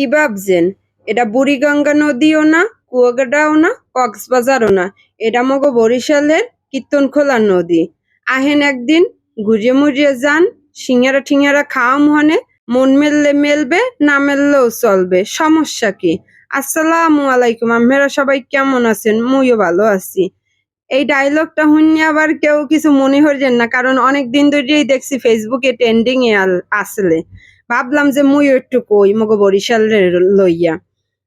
কি ভাবছেন? এটা বুড়িগঙ্গা নদীও না কুয়াগাডাও না, কক্সবাজারও না। এটা মগো বরিশালের কীর্তনখোলা নদী। আহেন একদিন ঘুরিয়ে মুড়িয়ে যান, সিঙ্গারা ঠিঙ্গারা খাওয়া মনে মন মেললে মেলবে, না মেললেও চলবে। সমস্যা কি? আসসালামু আলাইকুম, আপনারা সবাই কেমন আছেন? মুইও ভালো আছি। এই ডায়লগটা শুনে আবার কেউ কিছু মনে হরছেন না, কারণ অনেক দিন ধরেই দেখছি ফেসবুকে ট্রেন্ডিং এ আসলে। ভাবলাম যে মুই একটু কই, মগো বরিশাল লইয়া।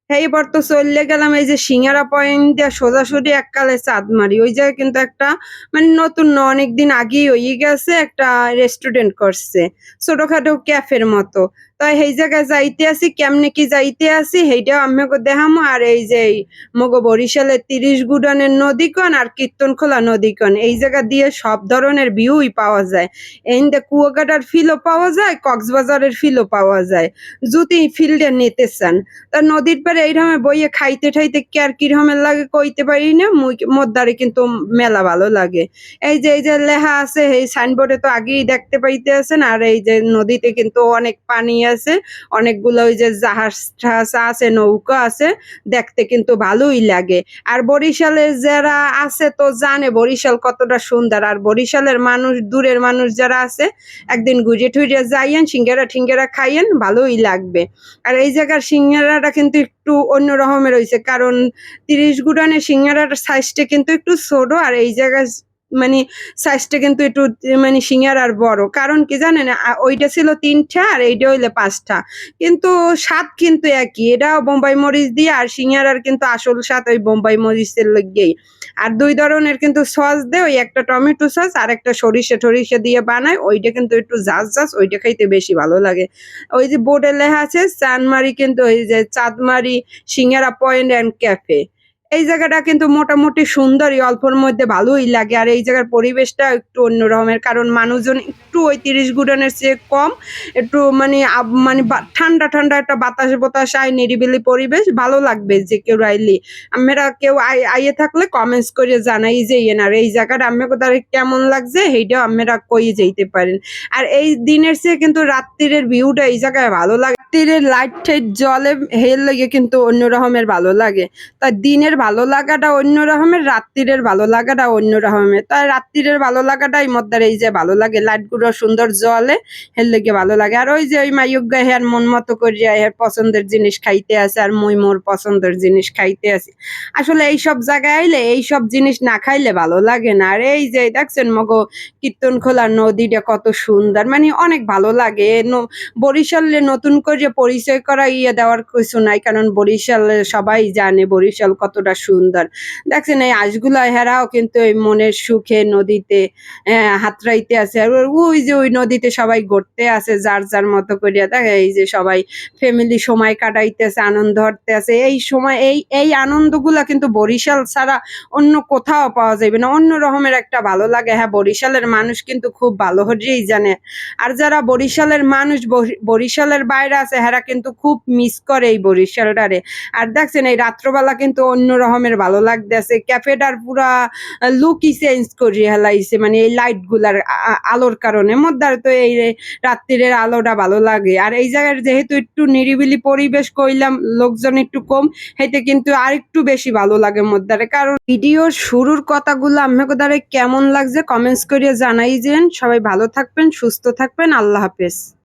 এইবার তো চললে গেলাম, এই যে সিঙ্গারা পয়েন্ট দিয়ে সোজাসুজি এককালে চাঁদ মারি। ওই জায়গায় কিন্তু একটা মানে নতুন না অনেকদিন আগেই ওই গেছে, একটা রেস্টুরেন্ট করছে, ছোটখাটো ক্যাফের মতো। তাই এই জায়গায় যাইতে আসি, কেমনে কি যাইতে আসি? সেইটাও আমাকে দেখামো, আর এই যে মগো বরিশালের তিরিশ গুডানের নদীকন আর কীর্তনখোলা নদীকন। এই জায়গা দিয়ে সব ধরনের ভিউই পাওয়া যায়। এইন্দে কুয়াকাটার ফিলও পাওয়া যায়, কক্সবাজারের ফিলও পাওয়া যায়। যদি ফিল্ডে নিতে চান। তা নদীর পারে এইরকম বইয়ে খাইতে ঠাইতে কি আর কিরকমের লাগে কইতে পারি না মোদ্দারে কিন্তু মেলা ভালো লাগে। এই যে এই যে লেখা আছে এই সাইনবোর্ডে তো আগেই দেখতে পাইতে আছেন, আর এই যে নদীতে কিন্তু অনেক পানি আছে অনেকগুলো ওই যে জাহাজ আছে, নৌকা আছে, দেখতে কিন্তু ভালোই লাগে। আর বরিশালের যারা আছে তো জানে বরিশাল কতটা সুন্দর। আর বরিশালের মানুষ, দূরের মানুষ যারা আছে, একদিন ঘুরে টুরে যাইয়েন, সিঙ্গারা ঠিঙ্গারা খাইয়েন, ভালোই লাগবে। আর এই জায়গার সিঙ্গারাটা কিন্তু একটু অন্য রকমের হয়েছে কারণ তিরিশ গুডানের সিঙ্গারাটার সাইজটা কিন্তু একটু ছোট, আর এই জায়গায় মানে সাইজটা কিন্তু একটু মানে সিঙ্গারার বড়। কারণ কি জানেন ওইটা ছিল তিনটা আর এইটা হইলে পাঁচটা। কিন্তু স্বাদ কিন্তু একই। এটাও বোম্বাই মরিচ দিয়ে আর সিঙ্গারার কিন্তু আসল স্বাদ ওই বোম্বাই মরিচের লগেই। আর দুই ধরনের কিন্তু সস দেয়, ওই একটা টমেটো সস আর একটা সরিষা টরিষা দিয়ে বানায়, ওইটা কিন্তু একটু জাস জাস, ওইটা খাইতে বেশি ভালো লাগে। ওই যে বোর্ডে লেখা আছে চানমারি কিন্তু ওই যে Chandmari, Singara point and cafe এই জায়গাটা কিন্তু মোটামুটি সুন্দরই, অল্পর মধ্যে ভালোই লাগে। আর এই জায়গার পরিবেশটা একটু অন্য রকমের কারণ মানুষজন একটু ওই তিরিশ গুডনের চেয়ে কম, একটু মানে মানে ঠান্ডা ঠান্ডা একটা বাতাস বাতাস, আয় নিরিবিলি পরিবেশ, ভালো লাগবে যে কেউ আইলি আমরা কেউ আই- আইয়ে থাকলে কমেন্টস করে জানাই যে এনার এই জায়গাটা আমি কোথায় কেমন লাগছে? সেইটাও আমরা কই যেতে পারেন। আর এই দিনের চেয়ে কিন্তু রাত্রিরের ভিউটা এই জায়গায় ভালো লাগে। রাত্রিরের লাইট টাইট জলে হেল লাগে কিন্তু অন্য রকমের ভালো লাগে। তাই দিনের ভালো লাগাটা অন্য রকমের, রাত্রিরের ভালো লাগাটা অন্য রকমের। তাই রাত্রিরের ভালো লাগাটাই মদ্দার এই যে ভালো লাগে লাইটগুলো সুন্দর জলে হেল লেগে ভালো লাগে। আর ওই যে ওই মাইয়ক গায়ে আর মন মতো করিয়া এর পছন্দের জিনিস খাইতে আছে আর মুই মোর পছন্দের জিনিস খাইতে আছি আসলে এই সব জায়গায় আইলে এই সব জিনিস না খাইলে ভালো লাগে না। আর এই যে দেখছেন মগো কীর্তন খোলা নদীটা কত সুন্দর মানে অনেক ভালো লাগে। বরিশালে নতুন করে পরিচয় করা ইয়ে দেওয়ার কিছু নাই কারণ বরিশাল সবাই জানে বরিশাল কতটা সুন্দর। দেখছেন এই আঁশগুলা হেরাও কিন্তু এই মনের সুখে নদীতে আহ, হাতড়াইতে আছে। আর ওই- যে ওই নদীতে সবাই ঘুরতে আছে যার যার মতো করিয়া। দেখ এই যে সবাই ফ্যামিলি সময় কাটাইতেছে আনন্দ হরতে আছে এই সময় এই এই আনন্দগুলা কিন্তু বরিশাল ছাড়া অন্য কোথাও পাওয়া যাবে না। অন্য রকমের একটা ভালো লাগে। হ্যাঁ বরিশালের মানুষ কিন্তু খুব ভালো হরেই জানে। আর যারা বরিশালের মানুষ বরি- বরিশালের বাইরে আছে হেরা কিন্তু খুব মিস করে এই বরিশালটারে আর দেখছেন, এই রাত্রবেলা কিন্তু অন্য রকমের ভালো লাগতেছে। ক্যাফেটার পুরা লুকই চেঞ্জ করে হেলাইছে মানে এই লাইটগুলার আ- আ- আলোর কারণে। মধ্যে তো এই রাত্রিরের আলোটা ভালো লাগে। আর এই জায়গার যেহেতু একটু নিরিবিলি পরিবেশ, কইলাম লোকজন একটু কম হেতে কিন্তু আর একটু বেশি ভালো লাগে মধ্যে কারণ ভিডিও শুরুর কথাগুলো আপনাকে দ্বারা কেমন লাগছে কমেন্টস করে জানাই যেন সবাই ভালো থাকবেন, সুস্থ থাকবেন। আল্লাহ হাফেজ।